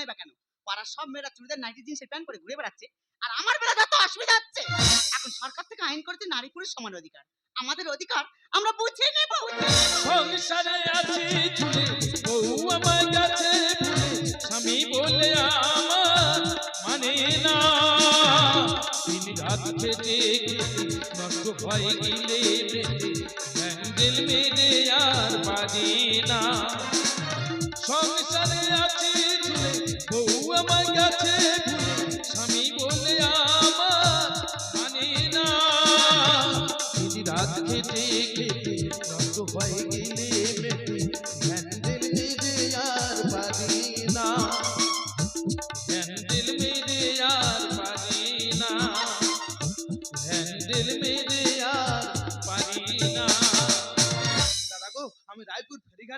ঝামেলা হবে না বা কেন? পাড়ার সব মেয়েরা চুড়িদার নাইটি জিন্সের প্যান্ট পরে ঘুরে বেড়াচ্ছে। আর আমার বেলা যত অসুবিধা হচ্ছে, এখন সরকার থেকে আইন করেছে নারী পুরুষ সমান অধিকার। আমাদের অধিকার আমরা বুঝে নেব। সংসারে আছি ঝুলে বউ আমার কাছে স্বামী বলে আমার মানে না। দিন রাত খেটে নষ্ট হয়ে গেলে বেটে হ্যান্ডেল মেরে আর পারি না। ভুলে স্বামী বলে আমার রাত খেটে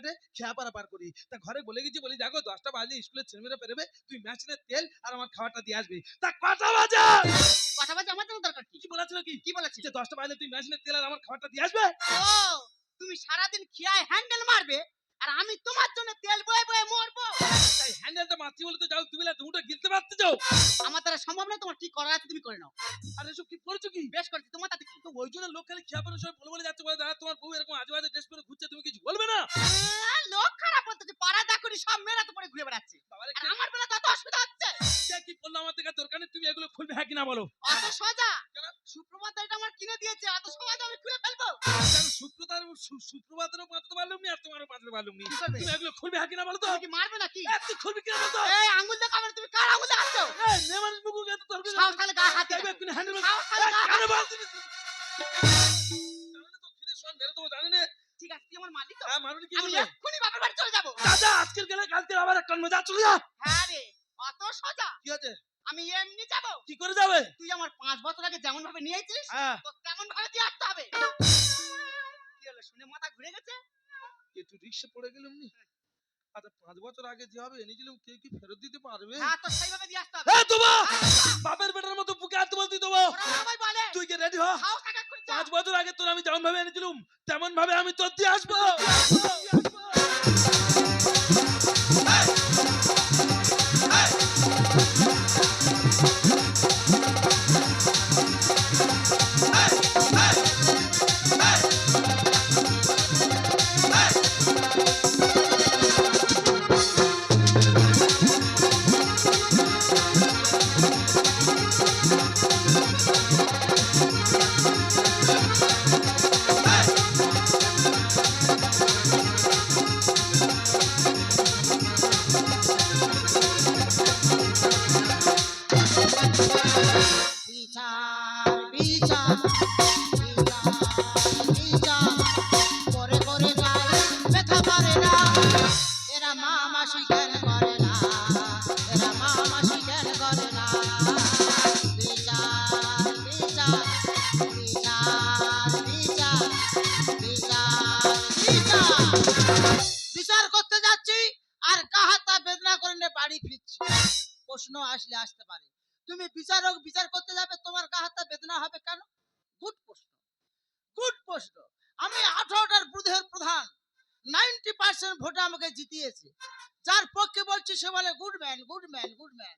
ফেরিঘাটে খেয়াপাড়া পার করি। তা ঘরে বলে গেছি বলি দেখো দশটা বাজে স্কুলের ছেলেমেয়েরা বেরোবে তুই মেশিনের তেল আর আমার খাবারটা দিয়ে আসবি। তা কটা বাজে কথা বাজে আমার জন্য দরকার কি? কি বলেছিল কি? কি বলেছিস যে দশটা বাজে তুই মেশিনের তেল আর আমার খাবারটা দিয়ে আসবে? ও তুমি সারাদিন খিয়ায় হ্যান্ডেল মারবে? আর আমি তোমার জন্য তেল বয়ে বয়ে মরবো। তাই হ্যান্ডেলটা মারছি বলে তো যাও তুমি না দুটো গিলতে পারতে যাও। আমার দ্বারা সম্ভব নয় তোমার কি করার আছে তুমি করে নাও। আর এসব কি করেছ কি? বেশ করছি তোমার তাতে কি? তো ওই জন্য লোক খালি খেয়াপাড়ার সময় বলে বলে যাচ্ছে বলে দাদা তোমার বউ এরকম আজে বাজে ড্রেস পরে ঘুরছে তুমি কিছু বলবে না? লোক খারাপ বলতেছে পাড়া করি সব মেয়েরা তো পরে ঘুরে বেড়াচ্ছে। আর আমার বেলা তত অসুবিধা হচ্ছে। কে কি করল আমার থেকে? দরকার নেই তুমি এগুলো খুলবে হ্যাঁ কিনা বলো? অত সোজা! সুপ্রভাত এটা আমার কিনে দিয়েছে অত সহজ আমি খুলে ফেলব! কারণ শুক্রবার সু- শুক্রবারেরও পারলুম নি আর তোমারও বাঁধতে পারলুম নি। তুমি এগুলো খুলবে হ্যাঁ কিনা বলো তো? কি মারবে নাকি? তুই খুলবি কিনা বলো তো? এই আঙ্গুল দেখাবে তুমি কার আঙ্গুল দেখাচ্ছো এই, মানুষ মুখে গেছে তোর সাহস তাহলে গায়ে হাত দিয়ে দেখবে হ্যান্ডেল কেন বল তুমি? জানে তো খিদে শোন মেরে দেবো জানে না? ঠিক আছে তুই আমার মালিক তো। হ্যাঁ মারুনি কি বলবে এক্ষুনি বাপের বাড়ি চলে যাব। দাদা আজকের গেলে কালকে আবার একটা মজা চলে যা। হ্যাঁ রে। অত সোজা? কি আছে আমি এমনি যাব। কি করে যাবে? তুই আমার পাঁচ বছর আগে যেমন ভাবে নিয়েছিস হ্যাঁ। তো তেমন ভাবে দিয়ে আসতে হবে। কি হলো শুনে মাথা ঘুরে গেছে? একটু রিক্সে পড়ে গেলাম নি? আচ্ছা পাঁচ বছর আগে যেভাবে এনেছিলাম কেউ কি ফেরত দিতে পারবে? হ্যাঁ তো সেইভাবে দিয়ে আসতে হবে। হ্যাঁ তোমা বাপের বেটার মতো বুকে হাত বলতি দেবো! ওরা সবাই বলে তুই কি রেডি হ। পাঁচ বছর আগে তোর আমি যেমন ভাবে এনেছিলাম তেমন ভাবে আমি তোর দিয়ে আসব। বাড়ি ফিরছি, প্রশ্ন আসলে আসতে পারে। তুমি বিচারক বিচার করতে যাবে, তোমার গা হাতে বেদনা হবে কেন? গুড প্রশ্ন। গুড প্রশ্ন। আমি আঠারোটার বুধের প্রধান। নাইনটি পার্সেন্ট ভোটে আমাকে জিতিয়েছে। যার পক্ষে বলছি সে বলে good man good man good man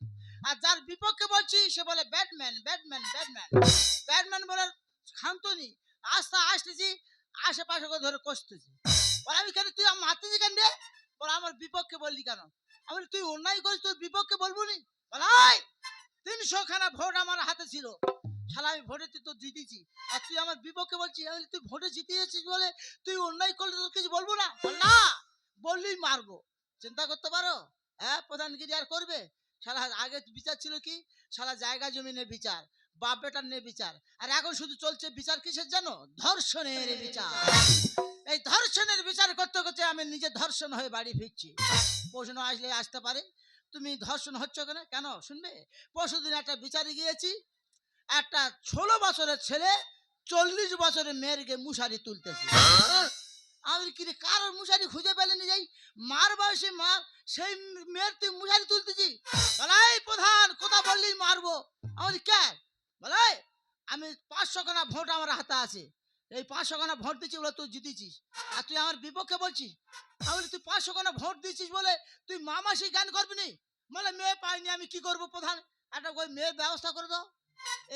আর যার বিপক্ষে বলছি সে বলে ব্যাটম্যান ব্যাটম্যান ব্যাটম্যান ব্যাটম্যান বলে খান্তনি আস্তে আসতেছি, আশেপাশে ধরে কষতেছি। বলে, আমি কেন, তুই আমার মারতেছি কেন রে? বলে, আমার বিপক্ষে বললি কেন? আমি তুই অন্যায় করিস, তোর বিপক্ষে বলব নি? বলে তিনশো খানা ভোট আমার হাতে ছিল। শালা, আমি ভোটে তুই তো জিতেছি। আর তুই আমার বিপক্ষে বলছিস আমি তুই ভোটে জিতিয়েছিস বলে তুই অন্যায় করলে তোর কিছু বলব না? না! বললেই মারবো। চিন্তা করতে পারো? হ্যাঁ প্রধানগিরি আর করবে? শালা, আগে বিচার ছিল কি? শালা, জায়গা জমিনের বিচার, বাপ বেটার নিয়ে বিচার। আর এখন শুধু চলছে বিচার কিসের জানো? ধর্ষণের বিচার। এই ধর্ষণের বিচার করতে করতে আমি নিজে ধর্ষণ হয়ে বাড়ি ফিরছি। প্রশ্ন আসলে আসতে পারে। তুমি ধর্ষণ হচ্ছ কেন? কেন? শুনবে? পরশুদিন একটা বিচারে গিয়েছি, একটা ষোলো বছরের ছেলে চল্লিশ বছরের মেয়েরকে মুশারি তুলতেছে। আমি কি কারোর মুশারি খুঁজে পেলেনি যাই? মার বয়সে মা সেই মেয়ের তুই মুশারি তুলতেছি? বলাই প্রধান, কোথা বললি মারবো। আমি কে? বলাই, আমি পাঁচশো খানা ভোট আমার হাতে আছে। এই পাঁচশো খানা ভোট দিচ্ছি বলে তুই জিতেছিস। আর তুই আমার বিপক্ষে বলছিস? আমি তুই পাঁচশো খানা ভোট দিচ্ছিস বলে তুই মামাসি জ্ঞান করবি নি? বলে, মেয়ে পাইনি, আমি কি করব প্রধান? একটা ওই মেয়ের ব্যবস্থা করে দাও।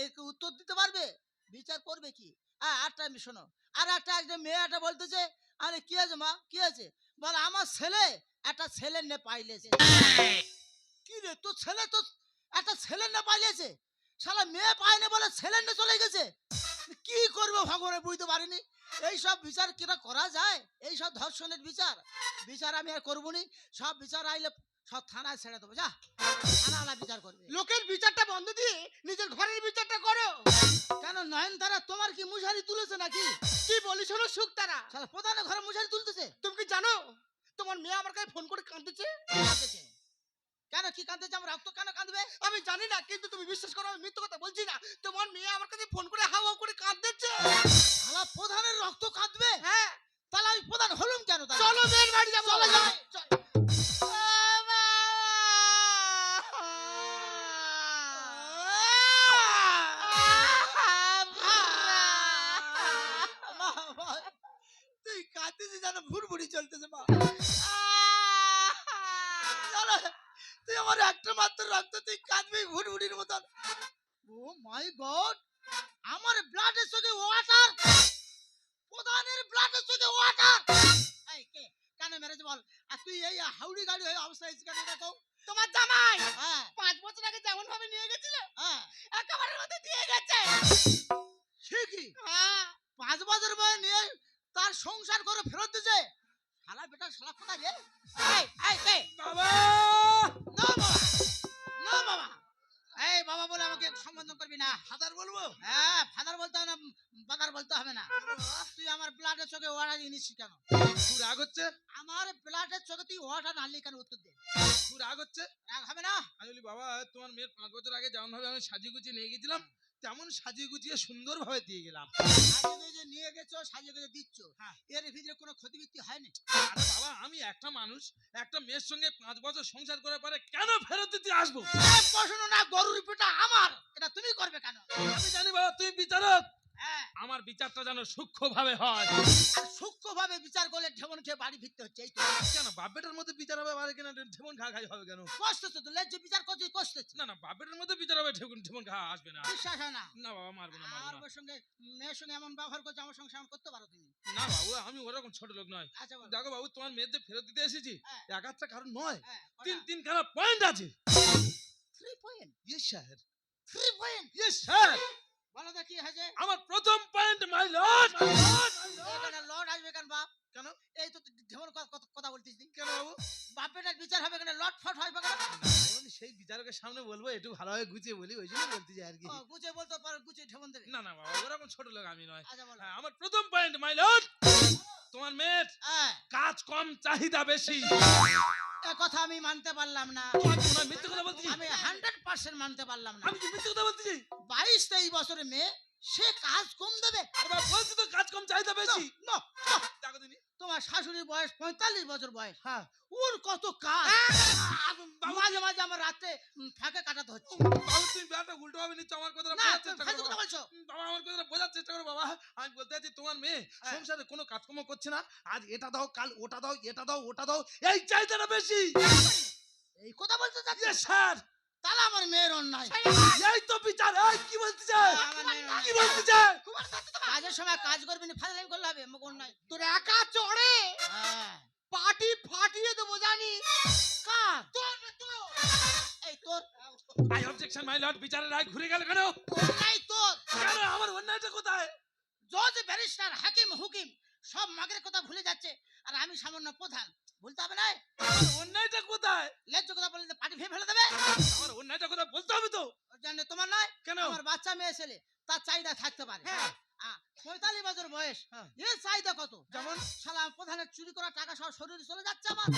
এই উত্তর দিতে পারবে? বিচার করবে কি? হ্যাঁ আরটা আমি শোনো। আর একটা একজন মেয়ে একটা বলতেছে, আরে কি আছে মা? কি আছে বলে, আমার ছেলে একটা ছেলে নে পাইলেছে কি রে, তোর ছেলে তো একটা ছেলে নে পাইলেছে শালা মেয়ে পায়নি বলে ছেলে নে চলে গেছে? কি করব ভগবানে বুঝতে পারিনি? এই সব বিচার কিরা করা যায়? এই সব ধর্ষণের বিচার? বিচার আমি আর করব নি সব বিচার আইলে সব থানায় ছেড়ে দেবো। যা থানা বিচার করবে। লোকের বিচারটা বন্ধ দিয়ে নিজের ঘরের বিচারটা করো। কেন নয়নতারা তোমার কি মুশারি তুলেছে নাকি? কি বলিস হলো সুখ তারা শালা প্রধানের ঘরে মুশারি তুলতেছে? তুমি কি জানো? তোমার মেয়ে আমার কাছে ফোন করে কাঁদতেছে? কাঁদতেছে। কেন কি কাঁদতেছে আমার রক্ত কেন কাঁদবে আমি জানি না কিন্তু তুমি বিশ্বাস করো আমি মিথ্যে কথা বলছি না তোমার মেয়ে আমার কাছে ফোন করে হাওয়া করে কাঁদতেছে শালা প্রধানের রক্ত কাঁদবে হ্যাঁ তাহলে আমি প্রধান হলুম কেন চলো মেয়ের বাড়ি যাব চলো যাই তুই কাঁদতেছিস যেন ভুরভুরি চলতেছে মা আমার একটা মাত্র রক্ত তুই কাঁদবি ভুরভুরির মতন। ও মাই গড আমার ব্লাডের সঙ্গে ওয়াটার প্রধানের ব্লাডের সঙ্গে ওয়াটার এই কে? কেন মেরেছে বল। আর তুই এই হাউড়ি গাড়ি হয়ে অবস্থা হয়েছে কেন দেখো তোমার জামাই হ্যাঁ। পাঁচ বছর আগে যেমন ভাবে নিয়ে গেছিল হ্যাঁ। একেবারে মধ্যে দিয়ে গেছে। ঠিকই। হ্যাঁ পাঁচ বছর বয়স নিয়ে তার সংসার করে ফেরত দিছে শালা বেটা শালা কোথায় রে? এই এই কে বাবা! না বাবা। না বাবা। এই বাবা বলে আমাকে সম্বোধন করবি না। ফাদার বলব? হ্যাঁ ফাদার বলতে হবে না বাদার বলতে হবে না। তুই আমার ব্লাডের চোখে ওয়াটা নিচ্ছিস কেন? খুব রাগ হচ্ছে? আমার ব্লাডের চোখে তুই ওয়াটা নালি কেন? উত্তর দে। খুব রাগ হচ্ছে? রাগ হবে না? আমি বলি বাবা তোমার মেয়ের পাঁচ বছর আগে যেমন ভাবে আমি সাজিয়ে গুছিয়ে নিয়ে গেছিলাম তেমন সাজিয়ে গুজিয়ে সুন্দর ভাবে দিয়ে গেলাম। সাজিয়ে নিয়ে গেছো সাজিয়ে গেছে দিচ্ছ? হ্যাঁ। এর ভিতরে কোনো ক্ষতিবৃত্তি হয়নি? আরে বাবা আমি একটা মানুষ একটা মেয়ের সঙ্গে পাঁচ বছর সংসার করে পরে কেন ফেরত দিতে আসব? প্রশ্ন না গরুর পিঠা আমার এটা তুমি করবে কেন? আমি জানি বাবা তুমি বিচারক। আমার বিচারটা যেন সূক্ষ্ম ভাবে হয়। সূক্ষ্মভাবে বিচার করলে ঢেমন খেয়ে বাড়ি ফিরতে হচ্ছে এই তো। কেন বাপ বেটার মধ্যে বিচার হবে আর কেন ঢেমন খা খাই হবে কেন? কষ্ট তো তো লেজ্জ বিচার করছিস কষ্ট না না বাপ বেটার মধ্যে বিচার হবে ঢেমন ঢেমন খা আসবে না। বিশ্বাস হয় না। না বাবা মারবো না মারবো আর না। ওর সঙ্গে মেয়ের সঙ্গে এমন ব্যবহার করছ আমার সঙ্গে এমন করতে পারো তুমি। না বাবু আমি ওরকম ছোট লোক নয়। আচ্ছা দেখো বাবু তোমার মেয়েদের ফেরত দিতে এসেছি। হ্যাঁ। এক আধটা কারণ নয়। হ্যাঁ তিন তিন খানা পয়েন্ট আছে। Three point yes sir three point yes sir বলো তো কি হয়েছে? আমার প্রথম পয়েন্ট মাই লর্ড এখানে লর্ড আসবে কেন বাপ? কেন? এই তো ঢেমন কথা বলতিস কেন বাবু? বাপের বিচার হবে কেন? লট ফট হবে কেন? সেই বিচারকের সামনে বলব একটু ভালোভাবে গুছিয়ে বলি ওই জন্য বলতে চাই আর কি। গুছিয়ে বলতে পারো গুছিয়ে ঢেমন দেবে। না না বাবা ওরকম ছোট লোক আমি নয়। আচ্ছা হ্যাঁ, আমার প্রথম পয়েন্ট মাই লর্ড তোমার মেয়ের হ্যাঁ। কাজ কম চাহিদা বেশি। কথা আমি মানতে পারলাম না। মিথ্যে কথা আমি হান্ড্রেড পার্সেন্ট মানতে পারলাম না। আমি মিথ্যে কথা বলতেছি? বাইশ তেইশ বছরের মেয়ে সে কাজ কম দেবে। বলছি তো কাজ কম চাহিদা বেশি। তোমার শাশুড়ির বয়স পঁয়তাল্লিশ বছর বয়স হ্যাঁ ওর কত কাজ? মাঝে মাঝে আমার রাতে ফাঁকে কাটাতে হচ্ছে। তুমি উল্টো ভাবে নিচ্ছ আমার বোঝার চেষ্টা করো কথা বাবা। বলছো। বাবা আমার কথাটা বোঝার চেষ্টা করো বাবা। আমি বলতে চাচ্ছি তোমার মেয়ে হ্যাঁ। সংসারে কোনো কাজকর্ম করছে না। আজ এটা দাও কাল ওটা দাও এটা দাও ওটা দাও এই বেশি। এই কথা বলতে চাচ্ছি? স্যার তাহলে আমার মেয়ের অন্যায়। এই তো বিচার এই কি বলতে চাই কি বলতে চাই কাজের সময় কাজ করবি না ফাজলামি করলে হবে অন্যায়। তোর একা চড়ে? হ্যাঁ। পাটি ফাটিয়ে দেবো জানি তোর তোর। এই তোর। আই অবজেকশন মাই লর্ড বিচারের রায় ঘুরে গেল কেন? অন্যায় তোর। কেন? আমার অন্যায়টা কোথায়? জজ ব্যারিস্টার হাকিম হুকিম সব মাগের কথা ভুলে যাচ্ছে আর আমি সামান্য প্রধান। বলতে হবে না অন্যায়টা কোথায়? লেজ্জ কথা বললে? পাটি ভেঙে ফেলে দেবে? আমার অন্যায়টা কোথায় বলতে হবে তো? জন্য তোমার নয় কেন? আমার বাচ্চা মেয়ে ছেলে তার চাহিদা থাকতে পারে। হ্যাঁ। পঁয়তাল্লিশ বছর বয়স। হ্যাঁ। এর চাহিদা কত? যেমন? শালা প্রধানের চুরি করা টাকা সব শরীরে চলে যাচ্ছে আমার।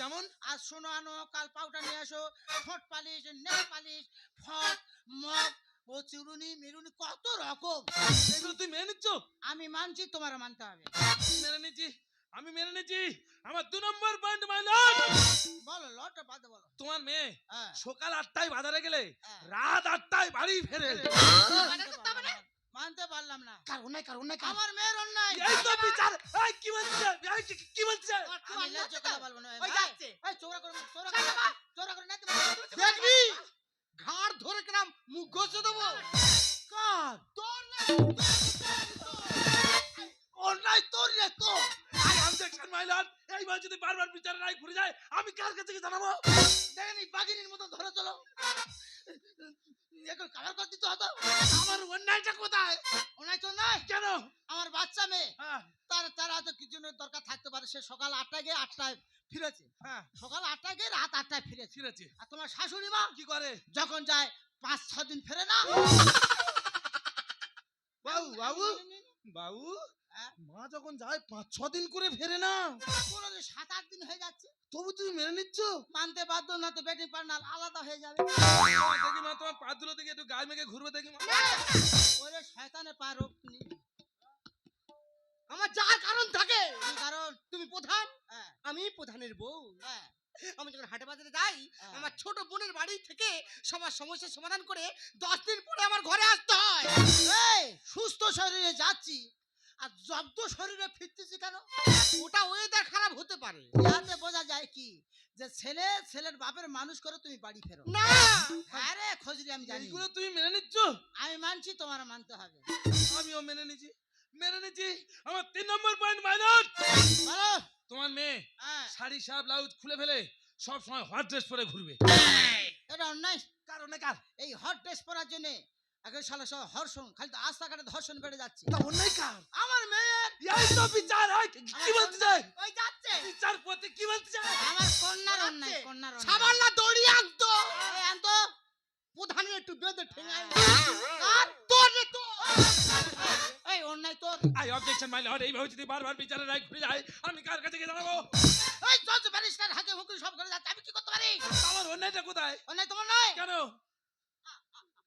যেমন? আজ শোনো আনো কাল পাউডার নিয়ে আসো ঠোঁট পালিশ নেল পালিশ ফট মগ ও চুরুনি মেরুনি কত রকম। এগুলো তুই মেনে নিচ্ছ? আমি মানছি তোমার মানতে হবে। মেনে নিচ্ছি? আমি মেনে নিচ্ছি আমার দু নম্বর পয়েন্ট মাই লর্ড বলো লটটা বাদ বলো। তোমার মেয়ে হ্যাঁ। সকাল আটটায় বাজারে গেলে হ্যাঁ। রাত আটটায় বাড়ি ফেরে। মানতে মানতে পারলাম না। কার অন্যায় কার অন্যায় কার? আমার মেয়ের অন্যায়। এই তো বিচার। এই কি বলছিস এই কি- কি বলছিস আমি লজ্জা কথা বলব না ওই যাচ্ছে। এই চোরা করে চোরা করে চোরা করে পারব দেখবি? ঘাড় ধরে কিরাম মুখ ঘষে দেবো। কার? তোর না। অন্যায় তোর রে তো। আই অবজেকশন মাই লর্ড এইবার যদি বারবার বিচার নাই ঘুরে যায় আমি কার কাছে গিয়ে জানাব দেখেনি বাগিনীর মতো ধরে চলো। এখন করে দিতে হতো আমার অন্যায়টা কোথায়? অন্যায় তো নাই কেন? আমার বাচ্চা মেয়ে। হ্যাঁ। তার তার হয়তো কি জন্য দরকার থাকতে পারে। সে সকাল আটটায় গিয়ে আটটায় ফিরেছে। হ্যাঁ। সকাল আটটায় গিয়ে রাত আটটায় ফিরে ফিরেছে। আর তোমার শাশুড়ি মা কি করে? যখন যায় পাঁচ ছ দিন ফেরে না। বাবু বাবু বাবু? মা যখন যায় পাঁচ ছ দিন করে ফেরে না। সাত আট দিন হয়ে যাচ্ছে। তবু তুমি মেনে নিচ্ছ? মানতে বাধ্য না তো বেটি পার্টনার আলাদা হয়ে যাবে। দেখি মা তোমার পা দুলো দিকে একটু গায়ে মেঘে ঘুরবে দেখি মা। ওরে শয়তানে পা রোগ আমার যার কারণ থাকে। কারণ? তুমি প্রধান? হ্যাঁ। আমি প্রধানের বউ। হ্যাঁ। আমি যখন হাটে বাজারে যাই হ্যাঁ। আমার ছোট বোনের বাড়ি থেকে সবার সমস্যার সমাধান করে দশ দিন পরে আমার ঘরে আসতে হয়। সুস্থ শরীরে যাচ্ছি। আর জব্দ শরীরে ফিরতেছি কেন? ওটা ওয়েদার খারাপ হতে পারে। ইয়াতে বোঝা যায় কি? যে ছেলে ছেলের বাপের মানুষ করে তুমি বাড়ি ফেরো। না! হ্যাঁ রে খোঁজরি আমি জানি। এইগুলো তুমি মেনে নিচ্ছ? আমি মানছি তোমার মানতে হবে। আমিও মেনে নিচ্ছি মেনে নিচ্ছি আমার তিন নম্বর পয়েন্ট মাইনট বলো। তোমার মেয়ে হ্যাঁ। শাড়ি সাপ ব্লাউজ খুলে ফেলে সব সময় হট ড্রেস পরে ঘুরবে। এটা অন্যায়। কারণে কার? এই হট ড্রেস পরার জন্য আগে সালা সব হর্ষণ খালি তো রাস্তাঘাটে ধর্ষণ বেড়ে যাচ্ছে। তা অন্যায় কার? আমার মেয়ের এই তো বিচার হয় কি কি বলতে চাই? ওই যাচ্ছে। বিচার পথে কি বলতে চাই? আমার কন্যার অন্যায় কন্যার অন্যায়। সাবান দড়ি আনতো। আনতো। প্রধানের একটু বেঁধে ঠেঙায়। কার? তোর রে তো এই অন্যায় তোর। আই অবজেকশন মাই লর্ড এইভাবে যদি বারবার বিচারের রায় ঘুরে যায় আমি কার কাছে গিয়ে জানাব এই জজ ব্যারিস্টার হাকে হুকুম সব করে যাচ্ছে আমি কি করতে পারি? আমার অন্যায়টা কোথায়? অন্যায় তোমার নয়। কেন?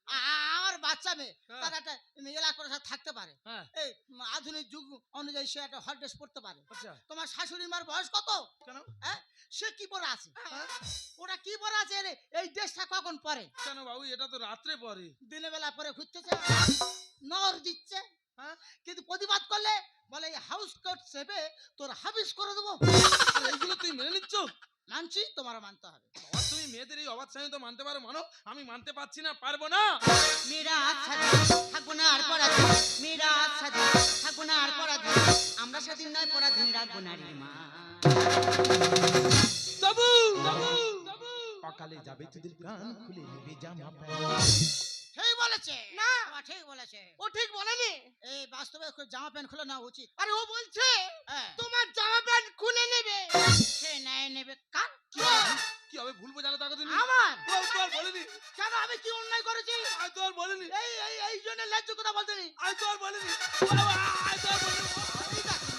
আমার বাচ্চা মেয়ে হ্যাঁ। তার একটা এলাকা করে সাথে থাকতে পারে। হ্যাঁ। এই আধুনিক যুগ অনুযায়ী সে একটা হট ড্রেস পরতে পারে। আচ্ছা। তোমার শাশুড়ি মার বয়স কত? কেন? হ্যাঁ? সে কি পরে আছে? হ্যাঁ? ওরা কি পরে আছে রে এই ড্রেসটা কখন পরে? কেন বাবু এটা তো রাত্রে পরে। দিনের বেলা পরে ঘুরতেছে নর দিচ্ছে? কিন্তু প্রতিবাদ করলে বলে এই হাউস কোট সেবে তোর হাবিস করে দেবো। এইগুলো তুই মেনে নিচ্ছ? মানছি তোমার মানতে হবে। মেয়েদের এই অবাধ স্বামী তো মানতে পারো মানো? আমি মানতে পারছি না পারব না। মেয়েরা স্বাধীন থাকব আর পরাধীন। মেয়েরা স্বাধীন থাকব আর পরাধীন। আমরা স্বাধীন নয় পরাধীন রাখব নারীর মা। বাবু বাবু সকালে যাবে তোদের প্রাণ খুলে নেবে জামা ঠিক বলেছে। না। বাবা ঠিক বলেছে। ও ঠিক বলেনি? এই বাস্তবে খুব জামা প্যান্ট খুলে নেওয়া উচিত। আরে ও বলছে হ্যাঁ। তোমার জামা প্যান্ট খুলে নেবে। সে নেয় নেবে কার? কি হবে? ভুলবো জানো তাকে তুমি আমার? ও তো আর বলিনি। কেন আমি কি অন্যায় করেছি? আমি তো আর বলিনি। এই এই এই জন্য ন্যায্য কথা বলতেনি আমি তো আর বলিনি। আমি তো আর বলিনি।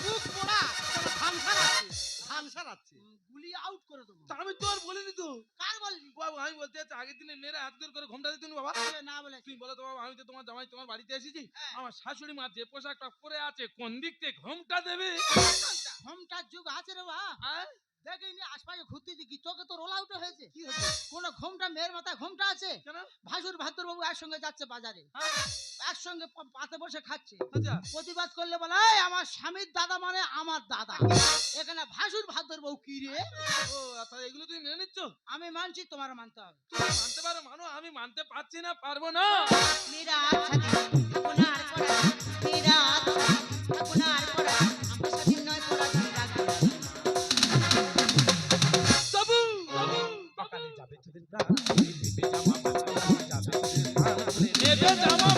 মুখ পোড়া তোর ধান সারাচ্ছে। ধান সারাচ্ছে। গুলি আউট করে দেবো। আমি তো আর বলিনি তো। কার বললি? বাবু আমি বলতে চাচ্ছি আগের দিনে মেয়েরা হাত জোর করে ঘোমটা দিতেন বাবা? না বলে। তুমি বলো তো বাবা আমি তো তোমার জামাই তোমার বাড়িতে এসেছি। হ্যাঁ। আমার শাশুড়ি মা যে পোশাকটা পরে আছে কোন দিক থেকে ঘোমটা দেবে? ঘোমটার যুগ আছে রে বা। হ্যাঁ? দেখিনি আশপাশে ঘুরতে দেখি চোখে রোল আউট হয়েছে। কি হচ্ছে কোন ঘোমটা মেয়ের মাথায় ঘোমটা আছে? ভাসুর ভাদ্র বাবু একসঙ্গে যাচ্ছে বাজারে। হ্যাঁ? একসঙ্গে পাতে বসে খাচ্ছে। আচ্ছা। প্রতিবাদ করলে বলে আমার স্বামীর দাদা মানে আমার দাদা। এখানে ভাসুর ভাদ্র বউ কি রে? ও আচ্ছা এগুলো তুমি মেনে নিচ্ছ? আমি মানছি তোমার মানতে হবে। তুমি মানতে পারো মানো আমি মানতে পারছি না পারব না। মেয়েরা স্বাধীন থাকব না যাবে যাবে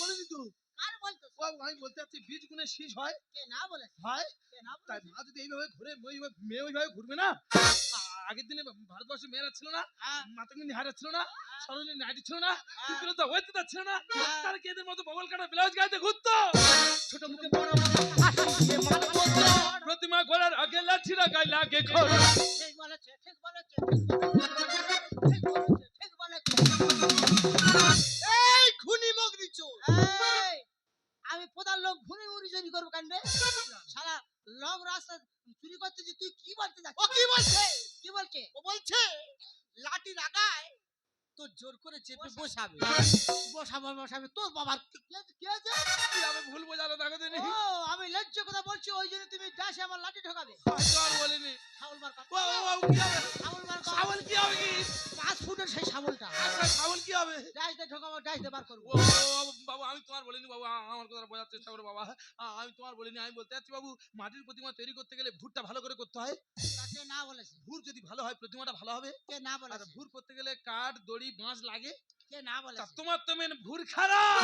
বলিনি তো কার বলতো? ও আমি বলতে চাচ্ছি বীজ গুণে শীষ হয়। কে না বলে? হয়। কে না বলে? তাই মা যদি এইভাবে ঘুরে ওইভাবে মেয়ে ওইভাবে ঘুরবে না? আগের দিনে ভারতবর্ষে মেয়েরা ছিল না হ্যাঁ। মাতঙ্গি নিহারা ছিল না সরোজিনী নাইডু ছিল না হ্যাঁ। সুপ্রিয়তা ওয়েদিতা ছিল না হ্যাঁ। তার কি এদের মতো ববল কাটা ব্লাউজ গাইতে ঘুরতো? ছোট মুখে বড় প্রতিমা ঘোড়ার আগে লাঠিরা গায়ে লাগে বলেছে ঠিক বলেছে ঠিক বলেছে ঠিক বলেছে। এই খুনি মগনি চোর। আমি প্রধান লোক খুনি মুড়ি চুরি করব কেন সারা লং রাস্তা চুরি করতে তুই কি বলতে ও যাচ্ছিস কি বলছে? কি বলছে? ও বলছে লাঠি লাগায় তো জোর করে চেপে বসাবে। বসাবো বসাবে। তোর বাবার কি- আছে- আমি ভুল বোঝালো দেখো দিনি ও আমি লজ্জ কথা বলছি ওই জন্য তুমি ডাসে আমার লাঠি ঢোকাবে হয়তো আর বলিনি। শাবল ও ও, কি হবে? শাবল কি হবে কি? পাঁচ ফুটের সেই শাবলটা আচ্ছা ছাগল কি হবে? ডাস দিয়ে ঢোকাবো ডাস দিয়ে বার করব ও বাবু আমি তোমার বলিনি বাবু আমার কথা বোঝার চেষ্টা করো বাবা। আমি তোমার বলিনি আমি বলতে চাচ্ছি বাবু মাটির প্রতিমা তৈরি করতে গেলে ভুরটা ভালো করে করতে হয়। তাকে না বলেছে। ভুর যদি ভালো হয় প্রতিমাটা ভালো হবে। কে না আর বলেছে? ভুর করতে গেলে কাঠ দড়ি বাঁশ লাগে কে না বলে তোমার তো মেন ভুর খারাপ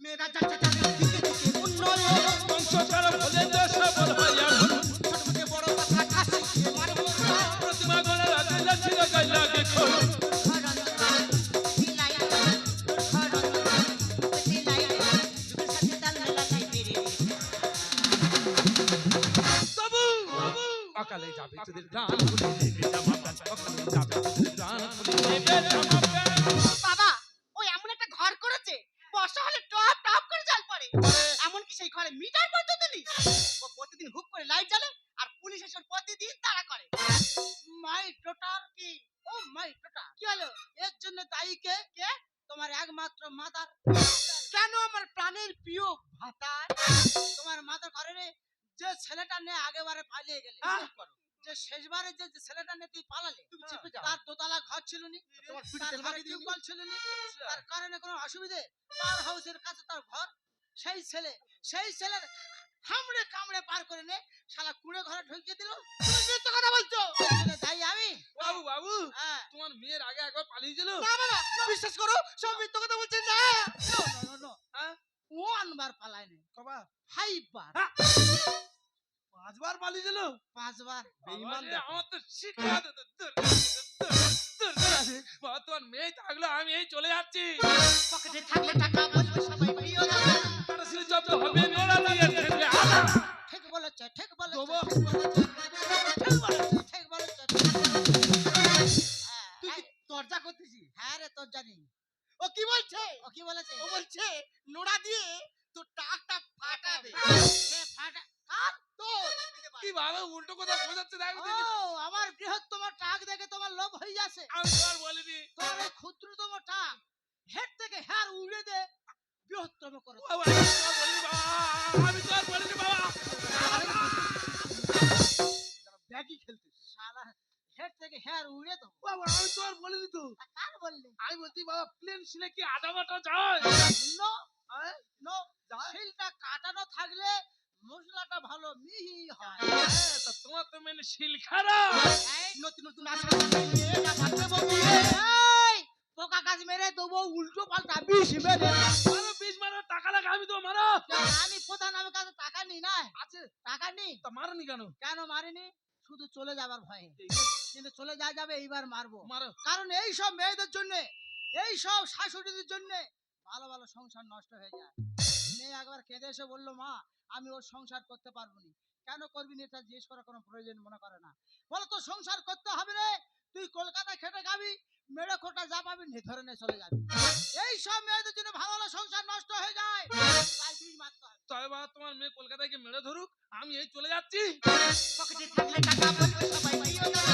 মেয়েরা যাচ্ছে তাদের দিকে দিকে উন্নয়ন বংশ খারাপ হলে তো সফল হয় এমন। ছোট বড় কথা হাসি দিয়ে প্রতিমা গড়ার আগে লাঠিরা গায়ে লাগে খোর অকালে যাবে তোদের প্রাণ যাবে প্রাণ জামা পাঁচবার। পালিয়েছিল পাঁচবার বেঈমান আমার তো শিক্ষা তোমার মেয়ে থাকল আমি এই চলে যাচ্ছি। পকেটে থাকলে টাকা বলবে সবাই প্রিয় দাদা তারা শুধু জব্দ হবে নোরা দিয়ে ঠেকলে আদা। ঠিক বলেছে ঠিক বলেছে ঠিক বলেছে ঠিক বলেছে ঠিক বলেছে। হ্যাঁ, তুই করতেছিস হ্যাঁ রে ও কি বলছে? ও কি বলেছে? ও বলছে নোড়া দিয়ে তো টাকটা ফাটাবে ফাটা। কার তোর? কি ভালো উল্টো কথা বোঝাচ্ছে দেখো ও দেখি। আমার বৃহত্তম টাক দেখে তোমার লোভ হয়ে যাচ্ছে। আমি তো আর বলিনি। তোমার এই ক্ষুদ্রতম টাক হেড থেকে হেয়ার উড়ে দে বৃহত্তম করে। আমি তো আর বলিনি বাবা আমি তো আর বলিনি বাবা। ব্যাগই খেলতে সারা হেড থেকে হেয়ার উড়ে দেবো বাবা আমি তো আর বলিনি তো। কার বললে? আমি বলছি বাবা প্লেন শুনে কি আধা বাটা যায়? শিলটা কাটানো থাকলে মশলাটা ভালো মিহি হয়। তোমার তো মেন শিল খারাপ। নতুন নতুন পোকা কাজ মেরে দেবো উল্টো পাল্টা বিষ মেরে। বিষ মারো টাকা লাগে আমি তো মারো। আমি প্রধান আমার কাছে টাকা নি না। আছে। টাকা নি তা মারনি কেন? কেন মারিনি? শুধু চলে যাবার ভয়ে। কিন্তু চলে যা যাবে এইবার মারবো। মারো। কারণ এই সব মেয়েদের জন্য এই সব শাশুড়িদের জন্য ভালো ভালো সংসার নষ্ট হয়ে যায়। মেয়ে একবার কেঁদে এসে বলল মা আমি ওর সংসার করতে পারব না কেন করবি না? এটা জিজ্ঞেস করার কোনো প্রয়োজন মনে করে না। বলো তো সংসার করতে হবে রে। তুই কলকাতায় খেটে খাবি মেরে খোটা যা পাবি নে ধরে নিয়ে চলে যাবি। এই সব মেয়েদের জন্য ভালো ভালো সংসার নষ্ট হয়ে যায়। তাই বীজ মারতে হবে। তবে বাবা তোমার মেয়ে কলকাতায় গিয়ে মেরে ধরুক আমি এই চলে যাচ্ছি। পকেটে থাকলে টাকা বলবে সবাই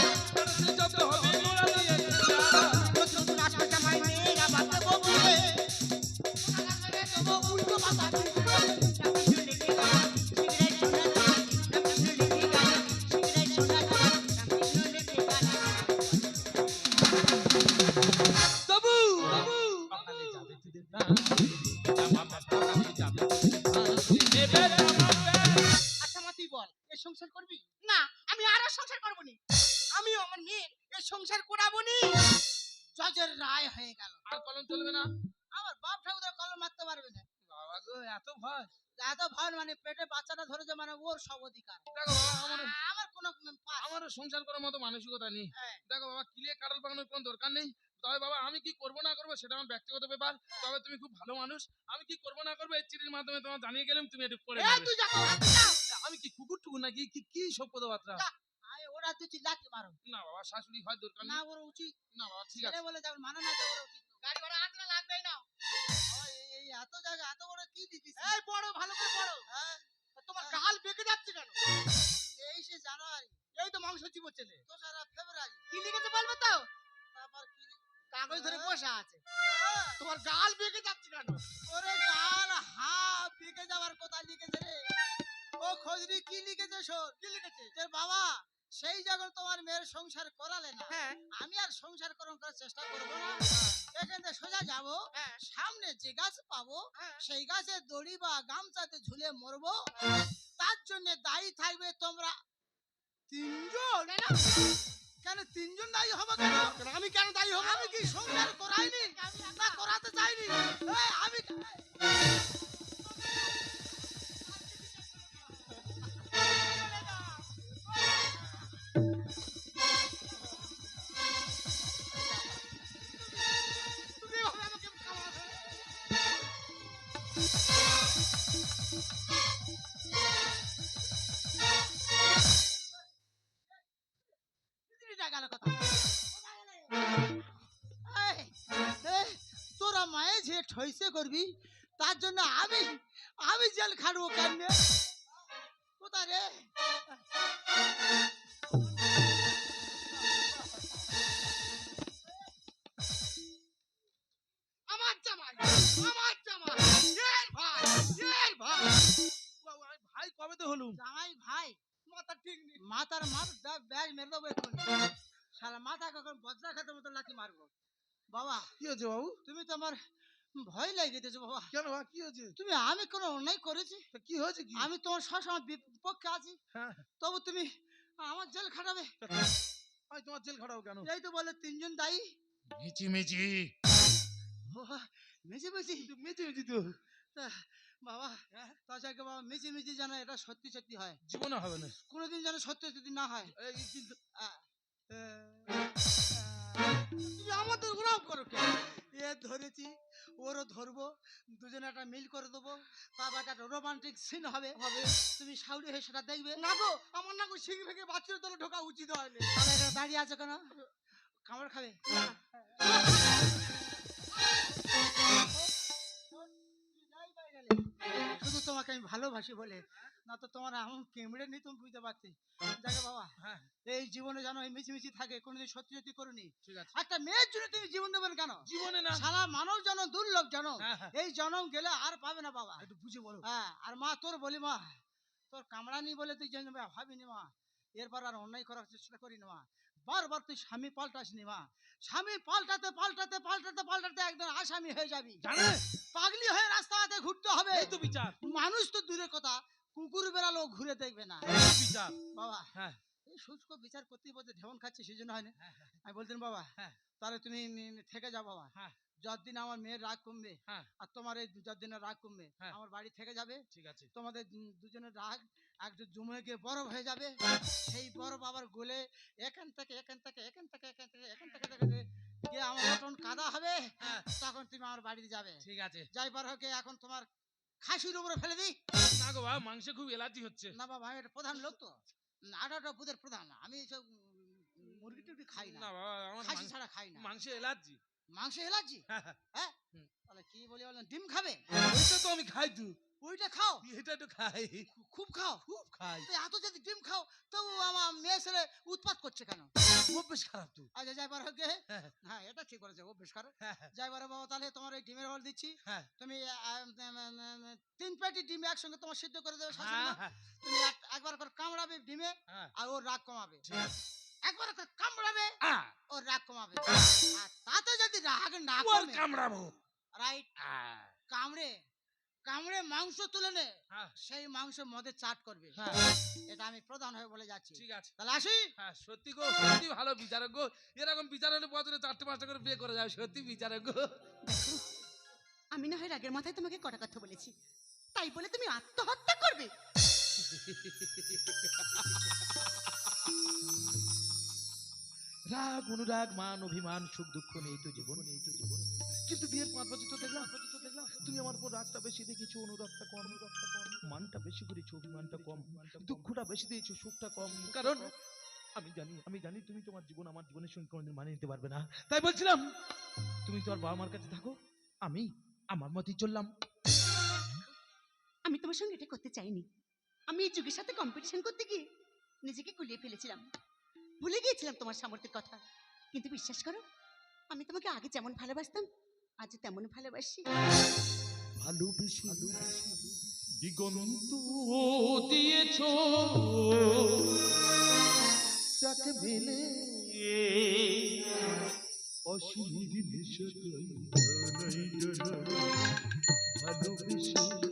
আমি কি করব না করব সেটা আমার ব্যক্তিগত ব্যাপার। তবে তুমি খুব ভালো মানুষ। আমি কি করব না করব এই চিঠির মাধ্যমে তোমার জানিয়ে গেলাম তুমি একটু করে। আমি কি কুকুর টুকুর নাকি? কি কি সব কথাবার্তা? ওরা তুই চিল্লাতে মারো। না বাবা শাশুড়ি হয় দরকার না ওর উচিত। না বাবা ঠিক আছে। বলে মানে না তো ওরা উচিত। গাড়ি ভাড়া হাত না লাগবেই না। এই- এই এত জায়গা এত বড় কি দিতিস? এই ভালো করে পড়ো। হ্যাঁ। তোমার গাল বেঁকে যাচ্ছে কেন? তেইশে জানুয়ারি। এই তো মাংস চিবো ছেলে তো সারা ফেব্রুয়ারি। কি লিখেছে বলবে তো? কাগজ ধরে হ্যাঁ। বসে আছে। তোমার গাল বেঁকে যাচ্ছে কেন? ওরে গাল হা বিকে যাওয়ার কথা লিখেছে রে। ও খোঁজরি কি লিখেছে শোন? কি লিখেছে? যে বাবা সেই যখন তোমার মেয়ের সংসার করালে না হ্যাঁ। আমি আর সংসার করণ করার চেষ্টা করব না। এখান থেকে সোজা যাব হ্যাঁ। সামনে যে গাছ পাবো হ্যাঁ। সেই গাছে দড়ি বা গামছাতে ঝুলে মরবো। তার জন্য দায়ী থাকবে তোমরা তিনজন। কেন তিনজন দায়ী হব কেন? আমি কেন দায়ী হব? আমি কি সংসার করাইনি? না করাতে চাইনি? আমি ঠইসে করবি? তার জন্য আমি আমি জেল খাটবো কেন কোথায় রে? আমার জামাই আমার জামাই এর ভাই এর ভাই। ভাই কবে তো হলুম? জামাই ভাই মাথা ঠিক নেই। মাথার মার ব্যাগ মেরে দেবো এখন সারা মাথা কখন বজ্রা খাতের মতো মারবো। বাবা কি হয়েছে বাবু? তুমি তো আমার ভয় লাগিয়ে দিয়েছ বাবা। কেন বাবা কি হয়েছে? তুমি আমি কোনো অন্যায় করেছি? কি হয়েছে কি? আমি তোমার সবসময় বিপক্ষে আছি। হ্যাঁ। তবু তুমি আমার জেল খাটাবে। আমি তোমার জেল খাটাবো কেন? এই তো বলে তিনজন দায়ী। মিচি মিচি মেঝে মেঝে মিচি মিচি তো। বাবা তাছাড়া বাবা মেঝে মেঝে যেন এটা সত্যি সত্যি হয়। জীবনে হবে না। কোনোদিন যেন সত্যি সত্যি না হয়। আমাদের করো কেন? এ ধরেছি ওরও ধরবো দুজনে একটা মিল করে দেবো। তারপর একটা রোমান্টিক সিন হবে। হবে। তুমি সাউরি হয়ে সেটা দেখবে। না গো আমার না গো সিং ভেঙে বাচ্চার তলে ঢোকা উচিত হয়নি। তাহলে দাঁড়িয়ে আছে কেন? খাবার খাবে? শুধু তোমাকে আমি ভালোবাসি বলে না তো তোমার এমন কেমড়ে নেই তুমি বুঝতে পারছি। দেখো বাবা হ্যাঁ। এই জীবনে যেন এই মিছিমিছি থাকে কোনোদিন সত্যি সত্যি করুনি। ঠিক আছে। একটা মেয়ের জন্য তুমি জীবন দেবেন কেন? জীবনে না। সারা মানব জন দুর্লভ জন হ্যাঁ, হ্যাঁ। এই জনম গেলে আর পাবে না বাবা। একটু বুঝে বলো। হ্যাঁ আর মা তোর বলি মা তোর কামড়ানি বলে তুই জানবি ভাবিনি মা এরপর আর অন্যায় করার চেষ্টা করিনি মা। বারবার তুই স্বামী পাল্টাস নি মা। স্বামী পাল্টাতে পাল্টাতে পাল্টাতে পাল্টাতে একদম আসামি হয়ে যাবি। জানে? পাগলি হয়ে রাস্তাঘাটে ঘুরতে হবে। এই তো বিচার। মানুষ তো দূরে কথা কুকুর বেড়ালো ঘুরে দেখবে না। এই বিচার। বাবা হ্যাঁ। এই শুষ্ক বিচার করতে বলতে ঢেমন খাচ্ছে সেই জন্য হয় না। হ্যাঁ, হ্যাঁ, আমি বলতেন বাবা হ্যাঁ। তাহলে তুমি থেকে যাও বাবা। হ্যাঁ। যতদিন আমার মেয়ের রাগ কমবে হ্যাঁ। আর তোমার এই যতদিনের রাগ কমবে হ্যাঁ। আমার বাড়ি থেকে যাবে। ঠিক আছে। তোমাদের দুজনের রাগ একটু জমে গিয়ে বরফ হয়ে যাবে। সেই বরফ আবার গলে এখান থেকে এখান থেকে এখান থেকে এখান থেকে এখান থেকে থেকে গিয়ে আমার উঠোন কাদা হবে হ্যাঁ। তখন তুমি আমার বাড়িতে যাবে। ঠিক আছে। যাইবার হোক এখন তোমার খাসির উপরে ফেলে দিই। না গো বাবা মাংসে খুব এলার্জি হচ্ছে। না বাবা আমি একটা প্রধান লোক তো। আঠারোটা বুধের প্রধান আমি সব মুরগি টুরগি খাই না। বাবা আমার খাসি মাংস- ছাড়া খাই না। মাংসে এলার্জি। মাংস এলার্জি হ্যাঁ তাহলে কি বলি বলেন ডিম খাবে ওইটা তো আমি খাই তো। ওইটা খাও। এটা একটু খাই। খুব খাও? খুব খাই। এত যদি ডিম খাও তবু আমার মেয়ে ছেলে উৎপাত করছে কেন? অভ্যেস খারাপ তো। আচ্ছা যাইবার হোক। হ্যাঁ, হ্যাঁ। এটা ঠিক করেছে হ্যাঁ, হ্যাঁ, যাইবার বাবা তাহলে তোমার এই ডিমের হল দিচ্ছি। হ্যাঁ, তুমি তিন পেটি ডিম একসঙ্গে তোমার সিদ্ধ করে দেবে হ্যাঁ। হ্যাঁ, তুমি এক- একবার করে কামড়াবে ডিমে হ্যাঁ, আর ওর রাগ কমাবে। একবার কামড়াবে ওর রাগ কমাবে। আর তাতে যদি রাগ না ওর কমে কামড়াবো। রাইট কামড়ে কামড়ে মাংস তুলে নে হ্যাঁ, সেই মাংস মদে চাট করবে। হ্যাঁ, এটা আমি প্রধান হয়ে বলে যাচ্ছি। ঠিক আছে। তাহলে আসি? হ্যাঁ সত্যি গো সত্যি ভালো বিচারক গো। এরকম বিচার হলে বছরে চারটে পাঁচটা করে বিয়ে করে যাবে সত্যি বিচারক গো। আমি না হয় রাগের মাথায় তোমাকে কটা কথা বলেছি। তাই বলে তুমি আত্মহত্যা করবে। রাগ, অনুরাগ, মান, অভিমান, সুখ, দুঃখ নেই তো জীবন। নেই তো জীবন কিন্তু বিয়ের পাঁচ বছর তো দেখলাম, তুমি আমার উপর রাগটা বেশি দেখেছ অনুরাগটা কম। মানটা বেশি করেছ, অভিমানটা কম। দুঃখটা বেশি দিয়েছ, সুখটা কম। কারণ আমি জানি আমি জানি তুমি তোমার জীবন আমার জীবনের সঙ্গে কোনোদিন মানিয়ে নিতে পারবে না। তাই বলছিলাম, তুমি তোমার বাবা মার কাছে থাকো, আমি আমার মতই চললাম। আমি তোমার সঙ্গে এটা করতে চাইনি। আমি এই যুগের সাথে কম্পিটিশন করতে গিয়ে নিজেকে গুলিয়ে ফেলেছিলাম। ভুলে গিয়েছিলাম তোমার সামর্থ্যের কথা। কিন্তু বিশ্বাস করো আমি তোমাকে আগে যেমন ভালোবাসতাম আজ তেমন ভালোবাসি। ভালোবেসে দিগন্ত দিয়েছ। তাকে মেলে অসীমের নেশাটাই ভালোবেসে